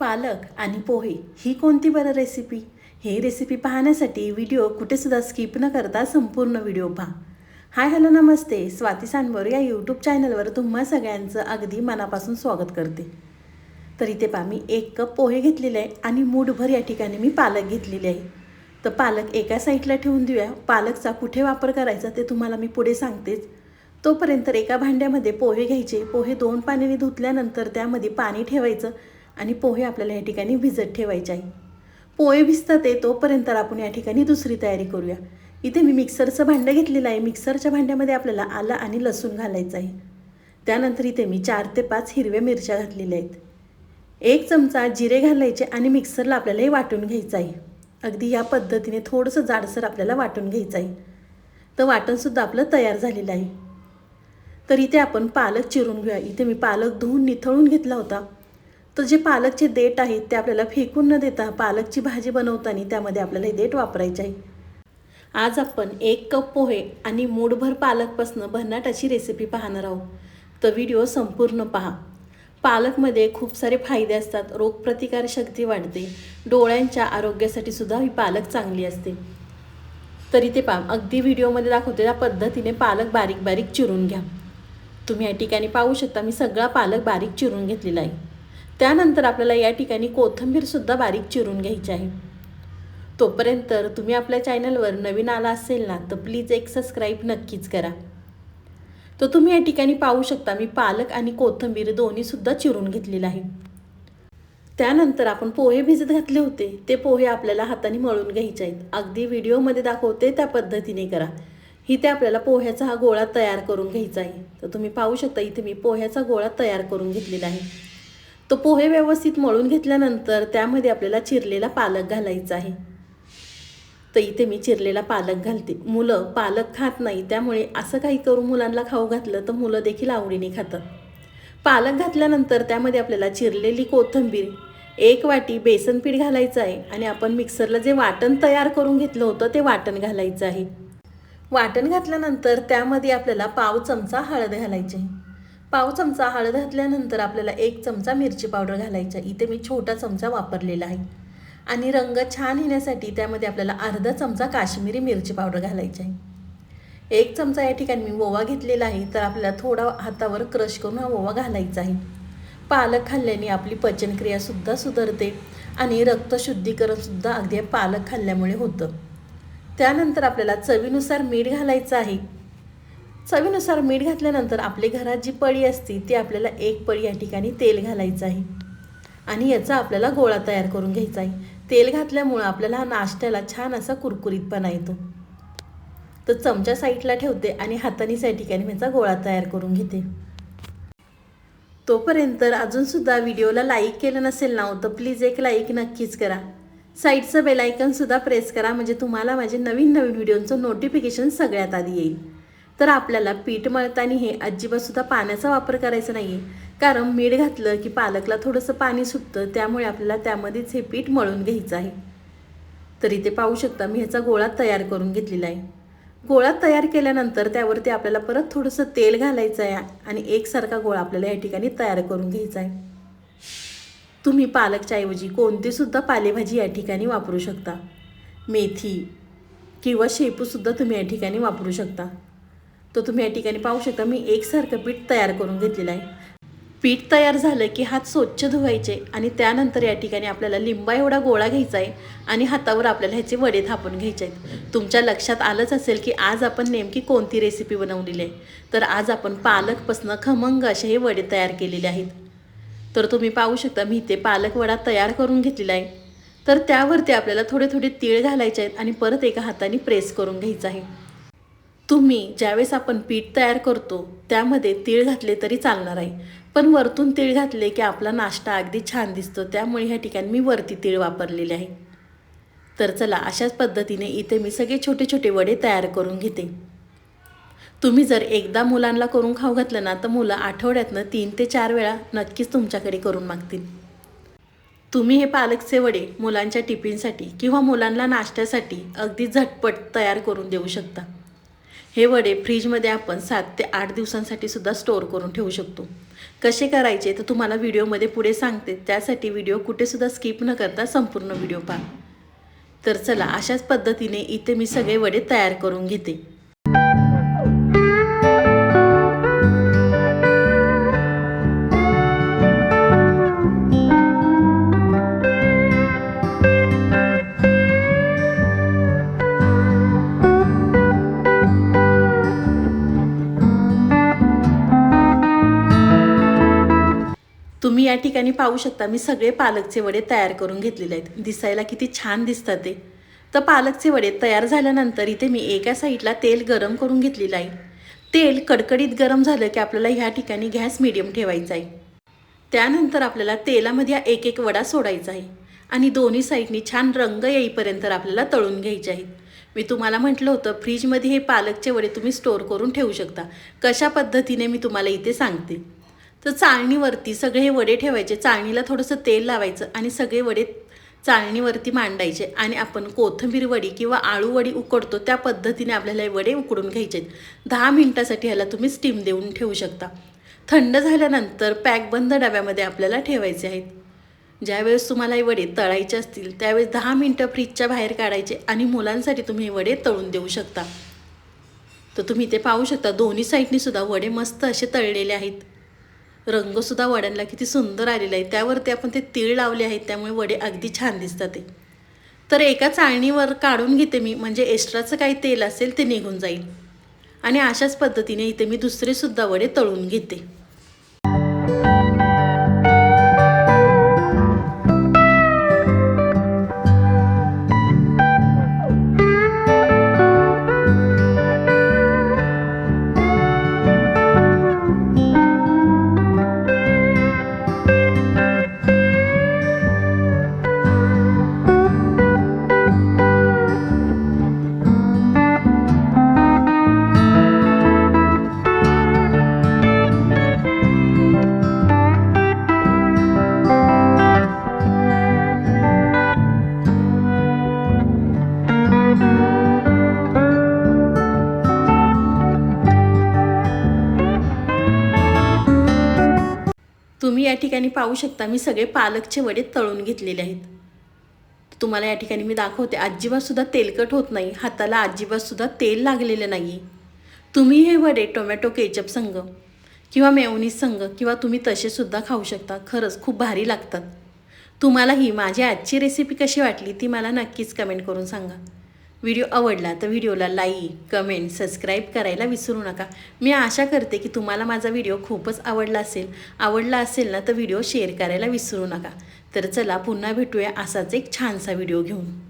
पालक आणि पोहे ही कोणती बरं रेसिपी हे रेसिपी पाहण्यासाठी व्हिडिओ कुठेसुद्धा स्किप न करता संपूर्ण व्हिडिओ पहा. हाय हॅलो नमस्ते. स्वाती सांडवर या यूट्यूब चॅनलवर तुम्हा सगळ्यांचं अगदी मनापासून स्वागत करते. तर इथे पहा मी एक कप पोहे घेतलेले आहे आणि मूठभर या ठिकाणी मी पालक घेतलेले आहे. तर पालक एका साईडला ठेवून देऊया. पालकचा कुठे वापर करायचा ते तुम्हाला मी पुढे सांगतेच. तोपर्यंत एका भांड्यामध्ये पोहे घ्यायचे. पोहे दोन पाण्याने धुतल्यानंतर त्यामध्ये पाणी ठेवायचं. आणि पोहे आपल्याला या ठिकाणी भिजत ठेवायचे आहे. पोहे भिजतात ते तोपर्यंत आपण या ठिकाणी दुसरी तयारी करूया. इथे मी मिक्सरचं भांडं घेतलेलं आहे. मिक्सरच्या भांड्यामध्ये आपल्याला आलं आणि लसूण घालायचं आहे. त्यानंतर इथे मी चार ते पाच हिरव्या मिरच्या घातलेल्या आहेत. एक चमचा जिरे घालायचे आणि मिक्सरला आपल्याला हे वाटून घ्यायचं आहे. अगदी या पद्धतीने थोडंसं जाडसर आपल्याला वाटून घ्यायचं आहे. तर वाटणसुद्धा आपलं तयार झालेलं आहे. तर इथे आपण पालक चिरून घेऊया. इथे मी पालक धुवून निथळून घेतला होता. तर जे पालकचे देठ आहेत ते आपल्याला फेकून न देता पालकची भाजी बनवताना त्यामध्ये आपल्याला हे देठ वापरायचे आहे. आज आपण एक कप पोहे आणि मूठभर पालकपासनं भन्नाटाची रेसिपी पाहणार आहोत. तर व्हिडिओ संपूर्ण पहा. पालकमध्ये खूप सारे फायदे असतात रोगप्रतिकारशक्ती वाढते डोळ्यांच्या आरोग्यासाठी सुद्धा ही पालक चांगली असते. तरी ते पहा अगदी व्हिडिओमध्ये दाखवते त्या पद्धतीने पालक बारीक बारीक चिरून घ्या. तुम्ही या ठिकाणी पाहू शकता मी सगळा पालक बारीक चिरून घेतलेला आहे. त्यानंतर आपल्याला या ठिकाणी कोथिंबीरसुद्धा बारीक चिरून घ्यायची आहे. तोपर्यंत तुम्ही आपल्या चॅनलवर नवीन आला असेल ना तर प्लीज एक सबस्क्राईब नक्कीच करा. तर तुम्ही या ठिकाणी पाहू शकता मी पालक आणि कोथिंबीर दोन्हीसुद्धा चिरून घेतलेलं आहे. त्यानंतर आपण पोहे भिजत घातले होते ते पोहे आपल्याला हाताने मळून घ्यायचे आहेत. अगदी व्हिडिओमध्ये दाखवते त्या पद्धतीने करा. इथे आपल्याला पोह्याचा हा गोळा तयार करून घ्यायचा आहे. तर तुम्ही पाहू शकता इथे मी पोह्याचा गोळा तयार करून घेतलेला आहे. तो पोहे व्यवस्थित मळून घेतल्यानंतर त्यामध्ये आपल्याला चिरलेला पालक घालायचा आहे. तर इथे मी चिरलेला पालक घालते. मुलं पालक खात नाही त्यामुळे असं काही करून मुलांना खाऊ घातलं तर मुलं देखील आवडीने खातात. पालक घातल्यानंतर त्यामध्ये आपल्याला चिरलेली कोथिंबीर एक वाटी बेसन पीठ घालायचं आहे आणि आपण मिक्सरला जे वाटण तयार करून घेतलं होतं ते वाटण घालायचं आहे. वाटण घातल्यानंतर त्यामध्ये आपल्याला पाव चमचा हळद घालायची आहे. पाव चमचा हळद घातल्यानंतर आपल्याला एक चमचा मिरची पावडर घालायचा इथे मी छोटा चमचा वापरलेला आहे. आणि रंग छान येण्यासाठी त्यामध्ये आपल्याला अर्धा चमचा काश्मीरी मिरची पावडर घालायची आहे. एक चमचा या ठिकाणी मी ओवा घेतलेला आहे. तर आपल्याला थोडा हातावर क्रश करून हा ओवा घालायचा आहे. पालक खाल्ल्याने आपली पचनक्रियासुद्धा सुधारते आणि रक्तशुद्धीकरणसुद्धा अगदी पालक खाल्ल्यामुळे होतं. त्यानंतर आपल्याला चवीनुसार मीठ घालायचं आहे. चवीनुसार मीठ घातल्यानंतर आपले घरात जी पळी असते ती आपल्याला एक पळी या ठिकाणी तेल घालायचं आहे. आणि याचा आपल्याला गोळा तयार करून घ्यायचा आहे. तेल घातल्यामुळं आपल्याला हा नाश्त्याला छान असा कुरकुरीतपणा येतो. तर चमचा साईडला ठेवते आणि हातानीच या ठिकाणी मी याचा गोळा तयार करून घेते. तोपर्यंत अजूनसुद्धा व्हिडिओला लाईक केलं नसेल ना तर प्लीज एक लाईक नक्कीच करा. साईडचं बेलायकनसुद्धा प्रेस करा म्हणजे तुम्हाला माझे नवीन नवीन व्हिडिओचं नोटिफिकेशन सगळ्यात आधी येईल. तर आपल्याला पीठ मळताना हे अजिबातसुद्धा पाण्याचा वापर करायचा नाही आहे कारण मीठ घातलं की पालकला थोडंसं पाणी सुटतं त्यामुळे आपल्याला त्यामध्येच हे पीठ मळून घ्यायचं आहे. तर इथे पाहू शकता मी ह्याचा गोळा तयार करून घेतलेला आहे. गोळा तयार केल्यानंतर त्यावरती आपल्याला परत थोडंसं तेल घालायचं आहे आणि एकसारखा गोळा आपल्याला या ठिकाणी तयार करून घ्यायचा आहे. तुम्ही पालकच्या ऐवजी कोणतीसुद्धा पालेभाजी या ठिकाणी वापरू शकता. मेथी किंवा शेपूसुद्धा तुम्ही या ठिकाणी वापरू शकता. तर तुम्ही या ठिकाणी पाहू शकता मी एकसारखं पीठ तयार करून घेतलेलं आहे. पीठ तयार झालं की हात स्वच्छ धुवायचे आणि त्यानंतर या ठिकाणी आपल्याला लिंबा एवढा गोळा घ्यायचा आहे आणि हातावर आपल्याला ह्याचे वडे थापून घ्यायचे आहेत. तुमच्या लक्षात आलंच असेल की आज आपण नेमकी कोणती रेसिपी बनवलेली आहे. तर आज आपण पालकपासनं खमंग असे हे वडे तयार केलेले आहेत. तर तुम्ही पाहू शकता मी इथे पालक वडा तयार करून घेतलेला आहे. तर त्यावरती आपल्याला थोडे थोडे तीळ घालायचे आहेत आणि परत एका हाताने प्रेस करून घ्यायचं आहे. तुम्ही ज्यावेळेस आपण पीठ तयार करतो त्यामध्ये तीळ घातले तरी चालणार आहे. पण वरतून तीळ घातले की आपला नाश्ता अगदी छान दिसतो. त्यामुळे ह्या ठिकाणी मी वरती तीळ वापरलेले आहे. तर चला अशाच पद्धतीने इथे मी सगळे छोटे छोटे वडे तयार करून घेते. तुम्ही जर एकदा मुलांना करून खाऊ घातलं ना तर मुलं आठवड्यातनं तीन ते चार वेळा नक्कीच तुमच्याकडे करून मागतील. तुम्ही हे पालकचे वडे मुलांच्या टिफिनसाठी किंवा मुलांना नाश्त्यासाठी अगदी झटपट तयार करून देऊ शकता. हे वडे फ्रीजमध्ये आपण सात ते आठ दिवसांसाठी सुद्धा स्टोअर करून ठेवू शकतो. कसे करायचे तर तुम्हाला व्हिडिओमध्ये पुढे सांगते. त्यासाठी व्हिडिओ कुठेसुद्धा स्किप न करता संपूर्ण व्हिडिओ पहा. तर चला अशाच पद्धतीने इथे मी सगळे वडे तयार करून घेते. तुम्ही या ठिकाणी पाहू शकता मी सगळे पालकचे वडे तयार करून घेतलेले आहेत. दिसायला किती छान दिसतात ते. तर पालकचे वडे तयार झाल्यानंतर इथे मी एका साईडला तेल गरम करून घेतलेलं आहे. तेल कडकडीत गरम झालं की आपल्याला ह्या ठिकाणी गॅस मिडियम ठेवायचा आहे. त्यानंतर आपल्याला तेलामध्ये एक एक वडा सोडायचा आहे. आणि दोन्ही साईडनी छान रंग येईपर्यंत आपल्याला तळून घ्यायचे आहेत. मी तुम्हाला म्हटलं होतं फ्रीजमध्ये हे पालकचे वडे तुम्ही स्टोअर करून ठेवू शकता. कशा पद्धतीने मी तुम्हाला इथे सांगते. तर चाळणीवरती सगळे हे वडे ठेवायचे. चाळणीला थोडंसं तेल लावायचं आणि सगळे वडे चाळणीवरती मांडायचे. आणि आपण कोथिंबीर वडी किंवा आळू वडी उकडतो त्या पद्धतीने आपल्याला हे वडे उकडून घ्यायचे दहा मिनटासाठी ह्याला तुम्ही स्टीम देऊन ठेवू शकता. थंड झाल्यानंतर पॅकबंद डब्यामध्ये आपल्याला ठेवायचे आहेत. ज्यावेळेस तुम्हाला हे वडे तळायचे असतील त्यावेळेस दहा मिनटं फ्रीजच्या बाहेर काढायचे आणि मुलांसाठी तुम्ही हे वडे तळून देऊ शकता. तर तुम्ही ते पाहू शकता दोन्ही साईडनी सुद्धा वडे मस्त असे तळलेले आहेत. रंगसुद्धा वड्यांना किती सुंदर आलेला आहे. त्यावरती आपण ते तीळ लावले आहेत त्यामुळे वडे अगदी छान दिसतात ते. तर एका चाळणीवर काढून घेते मी म्हणजे एक्स्ट्राचं काही तेल असेल ते निघून जाईल. आणि अशाच पद्धतीने इथे मी दुसरेसुद्धा वडे तळून घेते. तुम्ही या ठिकाणी पाहू शकता मी सगळे पालकचे वडे तळून घेतलेले आहेत. तुम्हाला या ठिकाणी मी दाखवते अजिबातसुद्धा तेलकट होत नाही हाताला अजिबातसुद्धा तेल लागलेलं नाही तुम्ही हे वडे टोमॅटो केचप संघ किंवा मेवनीस संघ किंवा तुम्ही तसेसुद्धा खाऊ शकता खरंच खूप भारी लागतात. तुम्हाला ही माझी आजची रेसिपी कशी वाटली ती मला नक्कीच कमेंट करून सांगा. व्हिडिओ आवडला तर व्हिडिओला लाईक कमेंट सबस्क्राईब करायला विसरू नका. मी आशा करते की तुम्हाला माझा व्हिडिओ खूपच आवडला असेल. आवडला असेल ना तर व्हिडिओ शेअर करायला विसरू नका. तर चला पुन्हा भेटूया असाच एक छानसा व्हिडिओ घेऊन.